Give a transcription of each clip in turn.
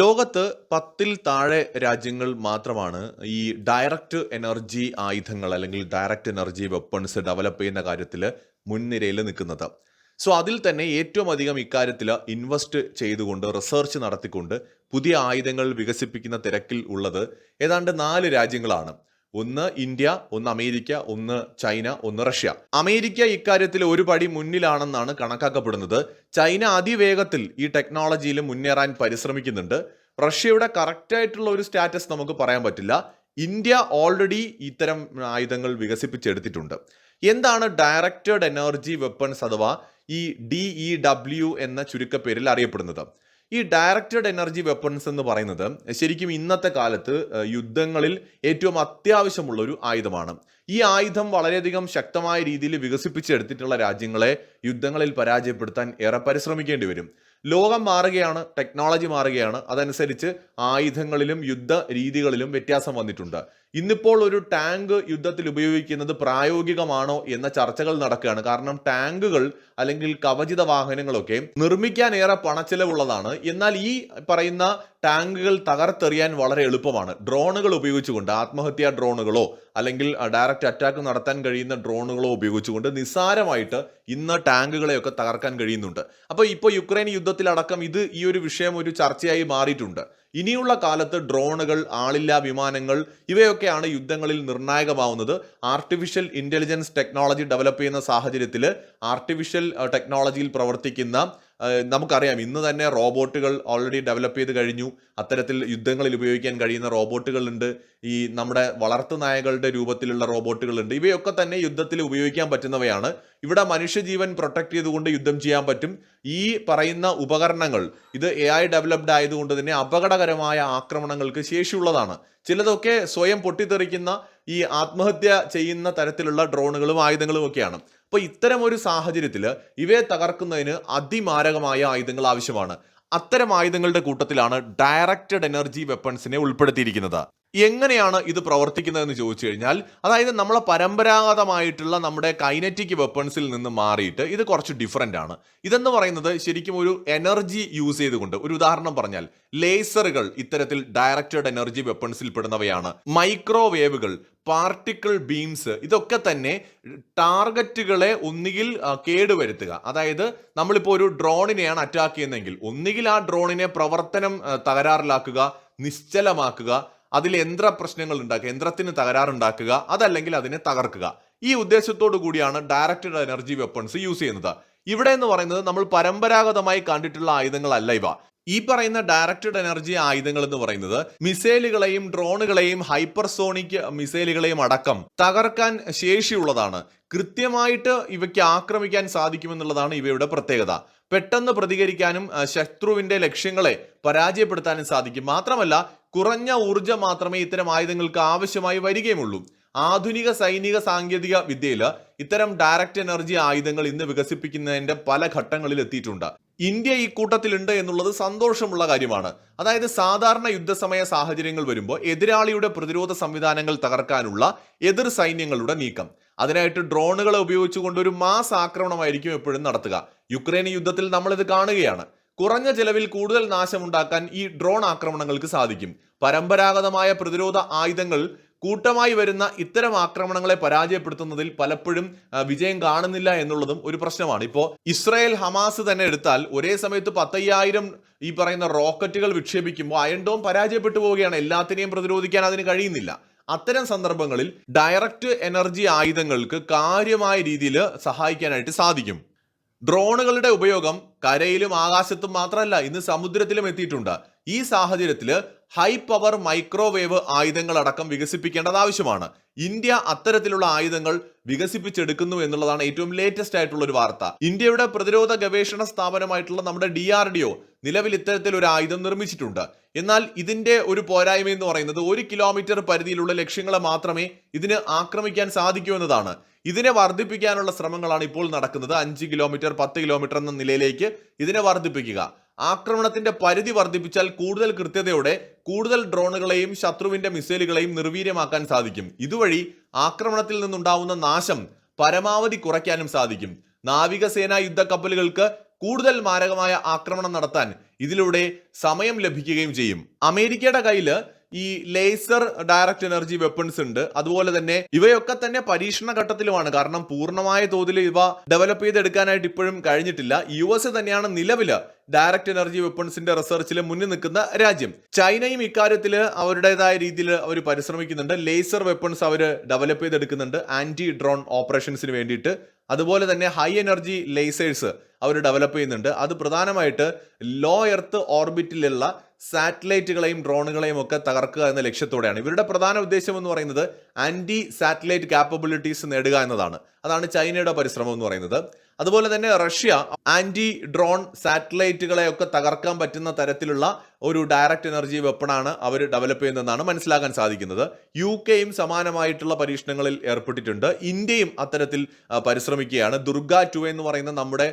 ലോകത്ത് പത്തിൽ താഴെ രാജ്യങ്ങൾ മാത്രമാണ് ഈ ഡയറക്റ്റ് എനർജി ആയുധങ്ങൾ അല്ലെങ്കിൽ ഡയറക്റ്റ് എനർജി വെപ്പൺസ് ഡെവലപ്പ് ചെയ്യുന്ന കാര്യത്തിൽ മുൻനിരയിൽ നിൽക്കുന്നത്. സോ അതിൽ തന്നെ ഏറ്റവും അധികം ഇക്കാര്യത്തിൽ ഇൻവെസ്റ്റ് ചെയ്തുകൊണ്ട് റിസർച്ച് നടത്തിക്കൊണ്ട് പുതിയ ആയുധങ്ങൾ വികസിപ്പിക്കുന്ന തിരക്കിൽ ഉള്ളത് ഏതാണ്ട് നാല് രാജ്യങ്ങളാണ്. ഒന്ന് ഇന്ത്യ ഒന്ന് അമേരിക്ക ഒന്ന് ചൈന ഒന്ന് റഷ്യ. അമേരിക്ക ഇക്കാര്യത്തിൽ ഒരു പടി മുന്നിലാണെന്നാണ് കണക്കാക്കപ്പെടുന്നത്. ചൈന അതിവേഗത്തിൽ ഈ ടെക്നോളജിയിൽ മുന്നേറാൻ പരിശ്രമിക്കുന്നുണ്ട്. റഷ്യയുടെ കറക്റ്റായിട്ടുള്ള ഒരു സ്റ്റാറ്റസ് നമുക്ക് പറയാൻ പറ്റില്ല. ഇന്ത്യ ഓൾറെഡി ഇത്തരം ആയുധങ്ങൾ വികസിപ്പിച്ചെടുത്തിട്ടുണ്ട്. എന്താണ് ഡയറക്റ്റഡ് എനർജി വെപ്പൺസ് അഥവാ ഈ ഡി ഇ ഡബ്ല്യു എന്ന ചുരുക്കപ്പേരിൽ അറിയപ്പെടുന്നത്? ഈ ഡയറക്റ്റഡ് എനർജി വെപ്പൺസ് എന്ന് പറയുന്നത് ശരിക്കും ഇന്നത്തെ കാലത്ത് യുദ്ധങ്ങളിൽ ഏറ്റവും അത്യാവശ്യമുള്ള ഒരു ആയുധമാണ്. ഈ ആയുധം വളരെയധികം ശക്തമായ രീതിയിൽ വികസിപ്പിച്ചെടുത്തിട്ടുള്ള രാജ്യങ്ങളെ യുദ്ധങ്ങളിൽ പരാജയപ്പെടുത്താൻ ഏറെ പരിശ്രമിക്കേണ്ടി വരും. ലോകം മാറുകയാണ് ടെക്നോളജി മാറുകയാണ്. അതനുസരിച്ച് ആയുധങ്ങളിലും യുദ്ധ രീതികളിലും വ്യത്യാസം വന്നിട്ടുണ്ട്. ഇന്നിപ്പോൾ ഒരു ടാങ്ക് യുദ്ധത്തിൽ ഉപയോഗിക്കുന്നത് പ്രായോഗികമാണോ എന്ന ചർച്ചകൾ നടക്കുകയാണ്. കാരണം ടാങ്കുകൾ അല്ലെങ്കിൽ കവചിത വാഹനങ്ങളൊക്കെ നിർമ്മിക്കാൻ ഏറെ പണച്ചെലവുള്ളതാണ്. എന്നാൽ ഈ പറയുന്ന ടാങ്കുകൾ തകർത്തെറിയാൻ വളരെ എളുപ്പമാണ്. ഡ്രോണുകൾ ഉപയോഗിച്ചുകൊണ്ട് ആത്മഹത്യാ ഡ്രോണുകളോ അല്ലെങ്കിൽ ഡയറക്റ്റ് അറ്റാക്ക് നടത്താൻ കഴിയുന്ന ഡ്രോണുകളോ ഉപയോഗിച്ചുകൊണ്ട് നിസ്സാരമായിട്ട് ഇന്ന് ടാങ്കുകളെയൊക്കെ തകർക്കാൻ കഴിയുന്നുണ്ട്. അപ്പോൾ ഇപ്പോൾ യുക്രൈൻ യുദ്ധത്തിലടക്കം ഇത് ഈ ഒരു വിഷയം ഒരു ചർച്ചയായി മാറിയിട്ടുണ്ട്. ഇനിയുള്ള കാലത്ത് ഡ്രോണുകൾ ആളില്ലാ വിമാനങ്ങൾ ഇവയൊക്കെയാണ് യുദ്ധങ്ങളിൽ നിർണായകമാവുന്നത്. ആർട്ടിഫിഷ്യൽ ഇന്റലിജൻസ് ടെക്നോളജി ഡെവലപ്പ് ചെയ്യുന്ന സാഹചര്യത്തിൽ ആർട്ടിഫിഷ്യൽ ടെക്നോളജിയിൽ പ്രവർത്തിക്കുന്ന നമുക്കറിയാം ഇന്ന് തന്നെ റോബോട്ടുകൾ ഓൾറെഡി ഡെവലപ്പ് ചെയ്ത് കഴിഞ്ഞു. അത്തരത്തിൽ യുദ്ധങ്ങളിൽ ഉപയോഗിക്കാൻ കഴിയുന്ന റോബോട്ടുകളുണ്ട്. ഈ നമ്മുടെ വളർത്തു നായകളുടെ രൂപത്തിലുള്ള റോബോട്ടുകളുണ്ട്. ഇവയൊക്കെ തന്നെ യുദ്ധത്തിൽ ഉപയോഗിക്കാൻ പറ്റുന്നവയാണ്. ഇവിടെ മനുഷ്യജീവൻ പ്രൊട്ടക്ട് ചെയ്തുകൊണ്ട് യുദ്ധം ചെയ്യാൻ പറ്റും. ഈ പറയുന്ന ഉപകരണങ്ങൾ ഇത് എ ഐ ഡെവലപ്ഡ് ആയതുകൊണ്ട് തന്നെ അപകടകരമായ ആക്രമണങ്ങൾക്ക് ശേഷിയുള്ളതാണ്. ചിലതൊക്കെ സ്വയം പൊട്ടിത്തെറിക്കുന്ന ഈ ആത്മഹത്യ ചെയ്യുന്ന തരത്തിലുള്ള ഡ്രോണുകളും ആയുധങ്ങളും ഒക്കെയാണ്. അപ്പോൾ ഇത്തരം ഒരു സാഹചര്യത്തിൽ ഇവയെ തകർക്കുന്നതിന് അതിമാരകമായ ആയുധങ്ങൾ ആവശ്യമാണ്. അത്തരം ആയുധങ്ങളുടെ കൂട്ടത്തിലാണ് ഡയറക്റ്റഡ് എനർജി വെപ്പൺസിനെ ഉൾപ്പെടുത്തിയിരിക്കുന്നത്. എങ്ങനെയാണ് ഇത് പ്രവർത്തിക്കുന്നതെന്ന് ചോദിച്ചു കഴിഞ്ഞാൽ അതായത് നമ്മളെ പരമ്പരാഗതമായിട്ടുള്ള നമ്മുടെ കൈനറ്റിക് വെപ്പൺസിൽ നിന്ന് മാറിയിട്ട് ഇത് കുറച്ച് ഡിഫറെന്റ് ആണ്. ഇതെന്ന് പറയുന്നത് ശരിക്കും ഒരു എനർജി യൂസ് ചെയ്തുകൊണ്ട് ഒരു ഉദാഹരണം പറഞ്ഞാൽ ലേസറുകൾ ഇത്തരത്തിൽ ഡയറക്റ്റഡ് എനർജി വെപ്പൺസിൽ പെടുന്നവയാണ്. മൈക്രോവേവുകൾ പാർട്ടിക്കിൾ ബീംസ് ഇതൊക്കെ തന്നെ ടാർഗറ്റുകളെ ഒന്നുകിൽ കേടുവരുത്തുക. അതായത് നമ്മളിപ്പോൾ ഒരു ഡ്രോണിനെയാണ് അറ്റാക്ക് ചെയ്യുന്നതെങ്കിൽ ഒന്നുകിൽ ആ ഡ്രോണിനെ പ്രവർത്തനം തകരാറിലാക്കുക നിശ്ചലമാക്കുക അതിൽ യന്ത്ര പ്രശ്നങ്ങൾ ഉണ്ടാക്കുക യന്ത്രത്തിന് തകരാറുണ്ടാക്കുക അതല്ലെങ്കിൽ അതിനെ തകർക്കുക. ഈ ഉദ്ദേശത്തോടു കൂടിയാണ് ഡയറക്റ്റഡ് എനർജി വെപ്പൺസ് യൂസ് ചെയ്യുന്നത്. ഇവിടെ എന്ന് പറയുന്നത് നമ്മൾ പരമ്പരാഗതമായി കണ്ടിട്ടുള്ള ആയുധങ്ങളല്ല ഇവ. ഈ പറയുന്ന ഡയറക്റ്റഡ് എനർജി ആയുധങ്ങൾ എന്ന് പറയുന്നത് മിസൈലുകളെയും ഡ്രോണുകളെയും ഹൈപ്പർസോണിക് മിസൈലുകളെയും അടക്കം തകർക്കാൻ ശേഷിയുള്ളതാണ്. കൃത്യമായിട്ട് ഇവയ്ക്ക് ആക്രമിക്കാൻ സാധിക്കുമെന്നുള്ളതാണ് ഇവയുടെ പ്രത്യേകത. പെട്ടെന്ന് പ്രതികരിക്കാനും ശത്രുവിന്റെ ലക്ഷ്യങ്ങളെ പരാജയപ്പെടുത്താനും സാധിക്കും. മാത്രമല്ല കുറഞ്ഞ ഊർജം മാത്രമേ ഇത്തരം ആയുധങ്ങൾക്ക് ആവശ്യമായി വരികയുമുള്ളൂ ആധുനിക സൈനിക സാങ്കേതിക വിദ്യയിൽ ഇത്തരം ഡയറക്റ്റ് എനർജി ആയുധങ്ങൾ ഇന്ന് വികസിപ്പിക്കുന്നതിന്റെ പല ഘട്ടങ്ങളിൽ എത്തിയിട്ടുണ്ട്. ഇന്ത്യ ഈ കൂട്ടത്തിലുണ്ട് എന്നുള്ളത് സന്തോഷമുള്ള കാര്യമാണ്. അതായത് സാധാരണ യുദ്ധസമയ സാഹചര്യങ്ങൾ വരുമ്പോൾ എതിരാളിയുടെ പ്രതിരോധ സംവിധാനങ്ങൾ തകർക്കാനുള്ള എതിർ സൈന്യങ്ങളുടെ നീക്കം. അതിനായിട്ട് ഡ്രോണുകളെ ഉപയോഗിച്ചുകൊണ്ട് ഒരു മാസ് ആക്രമണമായിരിക്കും എപ്പോഴും നടത്തുക. യുക്രൈൻ യുദ്ധത്തിൽ നമ്മളിത് കാണുകയാണ്. കുറഞ്ഞ ചെലവിൽ കൂടുതൽ നാശമുണ്ടാക്കാൻ ഈ ഡ്രോൺ ആക്രമണങ്ങൾക്ക് സാധിക്കും. പരമ്പരാഗതമായ പ്രതിരോധ ആയുധങ്ങൾ കൂട്ടമായി വരുന്ന ഇത്തരം ആക്രമണങ്ങളെ പരാജയപ്പെടുത്തുന്നതിൽ പലപ്പോഴും വിജയം കാണുന്നില്ല എന്നുള്ളതും ഒരു പ്രശ്നമാണ്. ഇപ്പോൾ ഇസ്രായേൽ ഹമാസ് തന്നെ എടുത്താൽ ഒരേ സമയത്ത് പത്തയ്യായിരം ഈ പറയുന്ന റോക്കറ്റുകൾ വിക്ഷേപിക്കുമ്പോൾ അയൺ ഡോം പരാജയപ്പെട്ടു പോവുകയാണ്. എല്ലാത്തിനെയും പ്രതിരോധിക്കാൻ അതിന് കഴിയുന്നില്ല. അത്തരം സന്ദർഭങ്ങളിൽ ഡയറക്റ്റ് എനർജി ആയുധങ്ങൾക്ക് കാര്യമായ രീതിയിൽ സഹായിക്കാനായിട്ട് സാധിക്കും. ഡ്രോണുകളുടെ ഉപയോഗം കരയിലും ആകാശത്തും മാത്രമല്ല ഇന്ന് സമുദ്രത്തിലും എത്തിയിട്ടുണ്ട്. ഈ സാഹചര്യത്തിൽ ഹൈ പവർ മൈക്രോവേവ് ആയുധങ്ങൾ അടക്കം വികസിപ്പിക്കേണ്ടത് ആവശ്യമാണ്. ഇന്ത്യ അത്തരത്തിലുള്ള ആയുധങ്ങൾ വികസിപ്പിച്ചെടുക്കുന്നു എന്നുള്ളതാണ് ഏറ്റവും ലേറ്റസ്റ്റ് ആയിട്ടുള്ള ഒരു വാർത്ത. ഇന്ത്യയുടെ പ്രതിരോധ ഗവേഷണ സ്ഥാപനമായിട്ടുള്ള നമ്മുടെ ഡി ആർ ഡി ഒ നിലവിൽ ഇത്തരത്തിൽ ഒരു ആയുധം നിർമ്മിച്ചിട്ടുണ്ട്. എന്നാൽ ഇതിന്റെ ഒരു പോരായ്മ എന്ന് പറയുന്നത് ഒരു കിലോമീറ്റർ പരിധിയിലുള്ള ലക്ഷ്യങ്ങളെ മാത്രമേ ഇതിന് ആക്രമിക്കാൻ സാധിക്കൂ എന്നതാണ്. ഇതിനെ വർദ്ധിപ്പിക്കാനുള്ള ശ്രമങ്ങളാണ് ഇപ്പോൾ നടക്കുന്നത്. അഞ്ച് കിലോമീറ്റർ പത്ത് കിലോമീറ്റർ എന്ന നിലയിലേക്ക് ഇതിനെ വർദ്ധിപ്പിക്കുക. ആക്രമണത്തിന്റെ പരിധി വർദ്ധിപ്പിച്ചാൽ കൂടുതൽ കൃത്യതയോടെ കൂടുതൽ ഡ്രോണുകളെയും ശത്രുവിന്റെ മിസൈലുകളെയും നിർവീര്യമാക്കാൻ സാധിക്കും. ഇതുവഴി ആക്രമണത്തിൽ നിന്നുണ്ടാവുന്ന നാശം പരമാവധി കുറയ്ക്കാനും സാധിക്കും. നാവികസേനാ യുദ്ധക്കപ്പലുകൾക്ക് കൂടുതൽ മാരകമായ ആക്രമണം നടത്താൻ ഇതിലൂടെ സമയം ലഭിക്കുകയും ചെയ്യും. അമേരിക്കയുടെ കയ്യിൽ ഈ ലേസർ ഡയറക്റ്റ് എനർജി വെപ്പൺസ് ഉണ്ട്. അതുപോലെ തന്നെ ഇവയൊക്കെ തന്നെ പരീക്ഷണ ഘട്ടത്തിലുമാണ്. കാരണം പൂർണമായ തോതിൽ ഇവ ഡെവലപ്പ് ചെയ്തെടുക്കാനായിട്ട് ഇപ്പോഴും കഴിഞ്ഞിട്ടില്ല. യു എസ് തന്നെയാണ് നിലവിൽ ഡയറക്റ്റ് എനർജി വെപ്പൺസിന്റെ റിസർച്ചിൽ മുന്നിൽ നിൽക്കുന്ന രാജ്യം. ചൈനയും ഇക്കാര്യത്തിൽ അവരുടേതായ രീതിയിൽ അവർ പരിശ്രമിക്കുന്നുണ്ട്. ലേസർ വെപ്പൺസ് അവർ ഡെവലപ്പ് ചെയ്തെടുക്കുന്നുണ്ട്. ആന്റി ഡ്രോൺ ഓപ്പറേഷൻസിന് വേണ്ടിയിട്ട്. അതുപോലെ തന്നെ ഹൈ എനർജി ലേസേഴ്സ് അവർ ഡെവലപ്പ് ചെയ്യുന്നുണ്ട്. അത് പ്രധാനമായിട്ട് ലോ എർത്ത് ഓർബിറ്റിലുള്ള സാറ്റലൈറ്റുകളെയും ഡ്രോണുകളെയും ഒക്കെ തകർക്കുക എന്ന ലക്ഷ്യത്തോടെയാണ്. ഇവരുടെ പ്രധാന ഉദ്ദേശം എന്ന് പറയുന്നത് ആന്റി സാറ്റലൈറ്റ് കാപ്പബിലിറ്റീസ് നേടുക എന്നതാണ്. അതാണ് ചൈനയുടെ പരിശ്രമം എന്ന് പറയുന്നത്. അതുപോലെ തന്നെ റഷ്യ ആന്റി ഡ്രോൺ സാറ്റലൈറ്റുകളെ ഒക്കെ തകർക്കാൻ പറ്റുന്ന തരത്തിലുള്ള ഒരു ഡയറക്റ്റ് എനർജി വെപ്പണാണ് അവർ ഡെവലപ്പ് ചെയ്യുന്നതെന്നാണ് മനസ്സിലാക്കാൻ സാധിക്കുന്നത്. യു കെയും സമാനമായിട്ടുള്ള പരീക്ഷണങ്ങളിൽ ഏർപ്പെട്ടിട്ടുണ്ട്. ഇന്ത്യയും അത്തരത്തിൽ പരിശ്രമിക്കുകയാണ്. ദുർഗ ടു എന്ന് പറയുന്ന നമ്മുടെ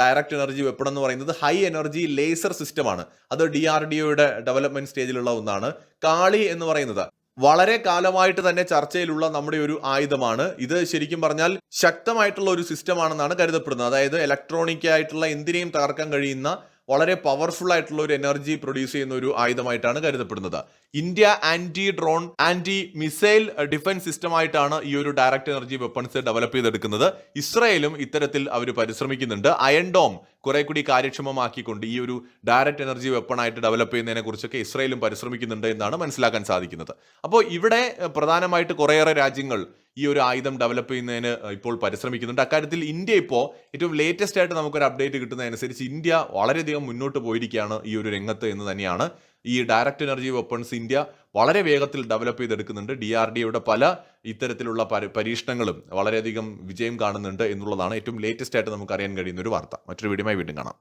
ഡയറക്റ്റ് എനർജി വെപ്പൺ എന്ന് പറയുന്നത് ഹൈ എനർജി ലേസർ സിസ്റ്റമാണ് അത് ഡി ആർ ഡി ഒയുടെ ഡെവലപ്മെന്റ് സ്റ്റേജിലുള്ള ഒന്നാണ്. കാളി എന്ന് പറയുന്നത് വളരെ കാലമായിട്ട് തന്നെ ചർച്ചയിലുള്ള നമ്മുടെ ഒരു ആയുധമാണ്. ഇത് ശരിക്കും പറഞ്ഞാൽ ശക്തമായിട്ടുള്ള ഒരു സിസ്റ്റം ആണെന്നാണ് കരുതപ്പെടുന്നത്. അതായത് ഇലക്ട്രോണിക് ആയിട്ടുള്ള എന്തിനേയും തകർക്കാൻ കഴിയുന്ന വളരെ പവർഫുൾ ആയിട്ടുള്ള ഒരു എനർജി പ്രൊഡ്യൂസ് ചെയ്യുന്ന ഒരു ആയുധമായിട്ടാണ് കരുതപ്പെടുന്നത്. India anti drone anti missile defence സിസ്റ്റമായിട്ടാണ് ഈ ഒരു ഡയറക്ട് എനർജി വെപ്പൺസ് ഡെവലപ്പ് ചെയ്തെടുക്കുന്നത്. ഇസ്രയേലും ഇത്തരത്തിൽ അവർ പരിശ്രമിക്കുന്നുണ്ട്. അയൺ ഡോം കുറെ കൂടി കാര്യക്ഷമമാക്കിക്കൊണ്ട് ഈ ഒരു ഡയറക്ട് എനർജി വെപ്പൺ ആയിട്ട് ഡെവലപ്പ് ചെയ്യുന്നതിനെ കുറിച്ചൊക്കെ ഇസ്രയേലും പരിശ്രമിക്കുന്നുണ്ട് എന്നാണ് മനസ്സിലാക്കാൻ സാധിക്കുന്നത്. അപ്പോൾ ഇവിടെ പ്രധാനമായിട്ട് കുറേയേറെ രാജ്യങ്ങൾ ഈ ഒരു ആയുധം ഡെവലപ്പ് ചെയ്യുന്നതിന് ഇപ്പോൾ പരിശ്രമിക്കുന്നുണ്ട്. അക്കാര്യത്തിൽ ഇന്ത്യ ഇപ്പോൾ ഏറ്റവും ലേറ്റസ്റ്റ് ആയിട്ട് നമുക്കൊരു അപ്ഡേറ്റ് കിട്ടുന്നതനുസരിച്ച് ഇന്ത്യ വളരെയധികം മുന്നോട്ട് പോയിരിക്കുകയാണ് ഈ ഒരു രംഗത്ത് എന്ന് തന്നെയാണ്. ഈ ഡയറക്റ്റ് എനർജി വെപ്പൺസ് ഇന്ത്യ വളരെ വേഗത്തിൽ ഡെവലപ്പ് ചെയ്തെടുക്കുന്നുണ്ട്. ഡി ആർ ഡി യുടെ പല ഇത്തരത്തിലുള്ള പരി- പരീക്ഷണങ്ങളും വളരെയധികം വിജയം കാണുന്നുണ്ട് എന്നുള്ളതാണ് ഏറ്റവും ലേറ്റസ്റ്റ് ആയിട്ട് നമുക്ക് അറിയാൻ കഴിയുന്ന ഒരു വാർത്ത. മറ്റൊരു വീഡിയോയുമായി വീണ്ടും കാണാം.